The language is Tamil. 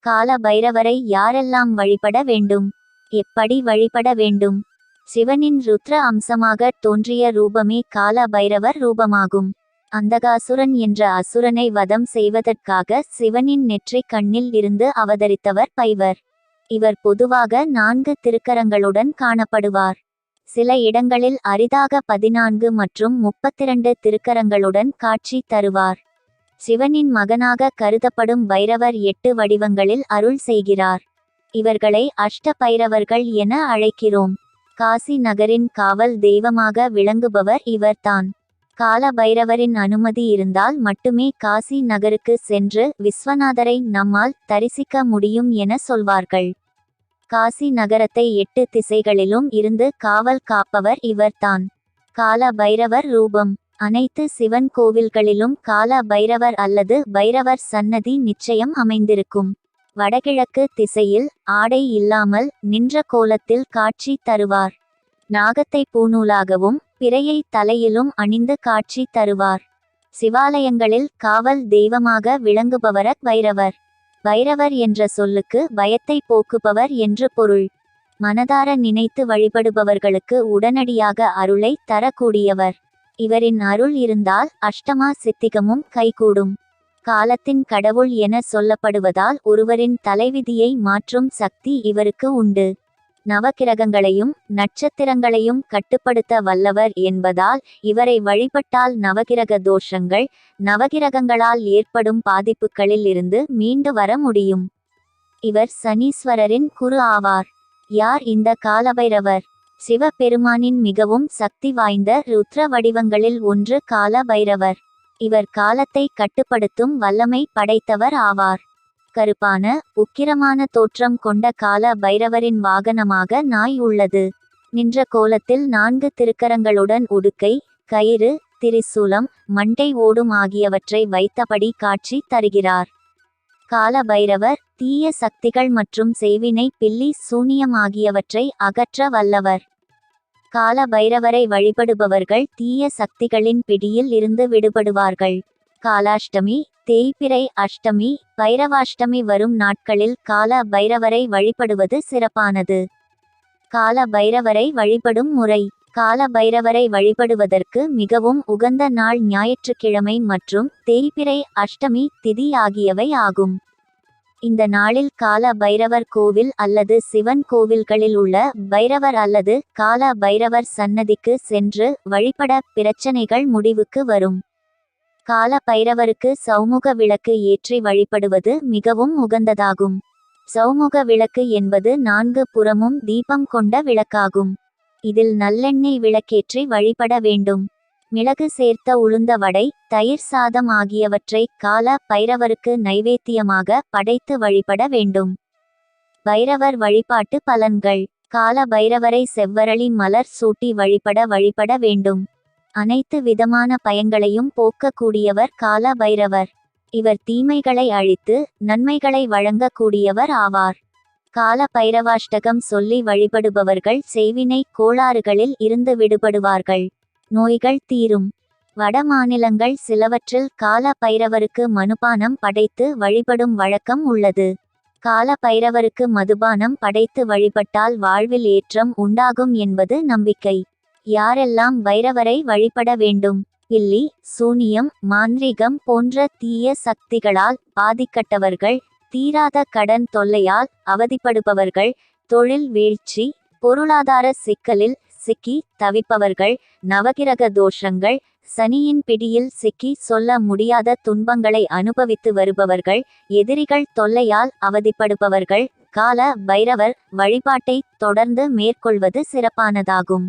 கால பைரவரை யாரெல்லாம் வழிபட வேண்டும்? எப்படி வழிபட வேண்டும்? சிவனின் ருத்ர அம்சமாக தோன்றிய ரூபமே கால பைரவர் ரூபமாகும். அந்தகாசுரன் என்ற அசுரனை வதம் செய்வதற்காக சிவனின் நெற்றி கண்ணில் இருந்து அவதரித்தவர் பைவர். இவர் பொதுவாக நான்கு திருக்கரங்களுடன் காணப்படுவார். சில இடங்களில் அரிதாக பதினான்கு மற்றும் முப்பத்திரண்டு திருக்கரங்களுடன் காட்சி தருவார். சிவனின் மகனாக கருதப்படும் பைரவர் எட்டு வடிவங்களில் அருள் செய்கிறார். இவர்களை அஷ்ட பைரவர்கள் என அழைக்கிறோம். காசி நகரின் காவல் தெய்வமாக விளங்குபவர் இவர்தான். கால பைரவரின் அனுமதி இருந்தால் மட்டுமே காசி நகருக்கு சென்று விஸ்வநாதரை நம்மால் தரிசிக்க முடியும் என சொல்வார்கள். காசி நகரத்தை எட்டு திசைகளிலும் இருந்து காவல் காப்பவர் இவர்தான். கால பைரவர் ரூபம். அனைத்து சிவன் கோவில்களிலும் கால பைரவர் அல்லது பைரவர் சன்னதி நிச்சயம் அமைந்திருக்கும். வடகிழக்கு திசையில் ஆடை இல்லாமல் நின்ற கோலத்தில் காட்சி தருவார். நாகத்தை பூநூலாகவும் பிறையை தலையிலும் அணிந்து காட்சி தருவார். சிவாலயங்களில் காவல் தெய்வமாக விளங்குபவர பைரவர். பைரவர் என்ற சொல்லுக்கு பயத்தை போக்குபவர் என்று பொருள். மனதார நினைத்து வழிபடுபவர்களுக்கு உடனடியாக அருளை தரக்கூடியவர். இவரின் அருள் இருந்தால் அஷ்டமா சித்திகமும் கைகூடும். காலத்தின் கடவுள் என சொல்லப்படுவதால் ஒருவரின் தலைவிதியை மாற்றும் சக்தி இவருக்கு உண்டு. நவகிரகங்களையும் நட்சத்திரங்களையும் கட்டுப்படுத்த வல்லவர் என்பதால் இவரை வழிபட்டால் நவகிரக தோஷங்கள் நவகிரகங்களால் ஏற்படும் பாதிப்புகளில் இருந்து மீண்டு வர முடியும். இவர் சனீஸ்வரரின் குரு ஆவார். யார் இந்த காலபைரவர்? சிவபெருமானின் மிகவும் சக்தி வாய்ந்த ருத்ர வடிவங்களில் ஒன்று கால பைரவர் இவர் காலத்தை கட்டுப்படுத்தும் வல்லமை படைத்தவர் ஆவார். கருப்பான உக்கிரமான தோற்றம் கொண்ட கால பைரவரின் வாகனமாக நாய் உள்ளது. நின்ற கோலத்தில் நான்கு திருக்கரங்களுடன் உடுக்கை கயிறு திரிசூலம் மண்டை ஓடும் ஆகியவற்றை வைத்தபடி காட்சி தருகிறார். கால பைரவர் தீய சக்திகள் மற்றும் செய்வினை பில்லி சூனியம் ஆகியவற்றை அகற்ற வல்லவர். கால பைரவரை வழிபடுபவர்கள் தீய சக்திகளின் பிடியில் இருந்து விடுபடுவார்கள். காலாஷ்டமி தேய்பிறை அஷ்டமி பைரவாஷ்டமி வரும் நாட்களில் கால பைரவரை வழிபடுவது சிறப்பானது. கால பைரவரை வழிபடும் முறை. கால பைரவரை வழிபடுவதற்கு மிகவும் உகந்த நாள் ஞாயிற்றுக்கிழமை மற்றும் தேய்பிறை அஷ்டமி திதி ஆகியவை ஆகும். இந்த நாளில் கால பைரவர் கோவில் அல்லது சிவன் கோவில்களில் உள்ள பைரவர் அல்லது கால பைரவர் சன்னதிக்கு சென்று வழிபட பிரச்சனைகள் முடிவுக்கு வரும். கால பைரவருக்கு சௌமுக விளக்கு ஏற்றி வழிபடுவது மிகவும் உகந்ததாகும். சௌமுக விளக்கு என்பது நான்கு புறமும் தீபம் கொண்ட விளக்காகும். இதில் நல்லெண்ணெய் விளக்கேற்றி வழிபட வேண்டும். மிளகு சேர்த்த உளுந்த வடை தயிர் சாதம் ஆகியவற்றை கால பைரவருக்கு நைவேத்தியமாக படைத்து வழிபட வேண்டும். பைரவர் வழிபாட்டு பலன்கள். கால பைரவரை செவ்வரளி மலர் சூட்டி வழிபட வழிபட வேண்டும். அனைத்து விதமான பயங்களையும் போக்கக்கூடியவர் கால பைரவர். இவர் தீமைகளை அழித்து நன்மைகளை வழங்கக்கூடியவர் ஆவார். கால பைரவாஷ்டகம் சொல்லி வழிபடுபவர்கள் செய்வினை கோளாறுகளில் இருந்து விடுபடுவார்கள். நோய்கள் தீரும். வட மாநிலங்கள் சிலவற்றில் கால பைரவருக்கு மனுபானம் படைத்து வழிபடும் வழக்கம் உள்ளது. கால பைரவருக்கு மதுபானம் படைத்து வழிபட்டால் வாழ்வில் ஏற்றம் உண்டாகும் என்பது நம்பிக்கை. யாரெல்லாம் பைரவரை வழிபட வேண்டும்? பில்லி சூனியம் மாந்திரிகம் போன்ற தீய சக்திகளால் பாதிக்கட்டவர்கள் தீராத கடன் தொல்லையால் அவதிப்படுபவர்கள் தொழில் வீழ்ச்சி பொருளாதார சிக்கலில் சிக்கி தவிப்பவர்கள் நவகிரக தோஷங்கள் சனியின் பிடியில் சிக்கி சொல்ல முடியாத துன்பங்களை அனுபவித்து வருபவர்கள் எதிரிகள் தொல்லையால் அவதிப்படுபவர்கள் கால பைரவர் வழிபாட்டை தொடர்ந்து மேற்கொள்வது சிறப்பானதாகும்.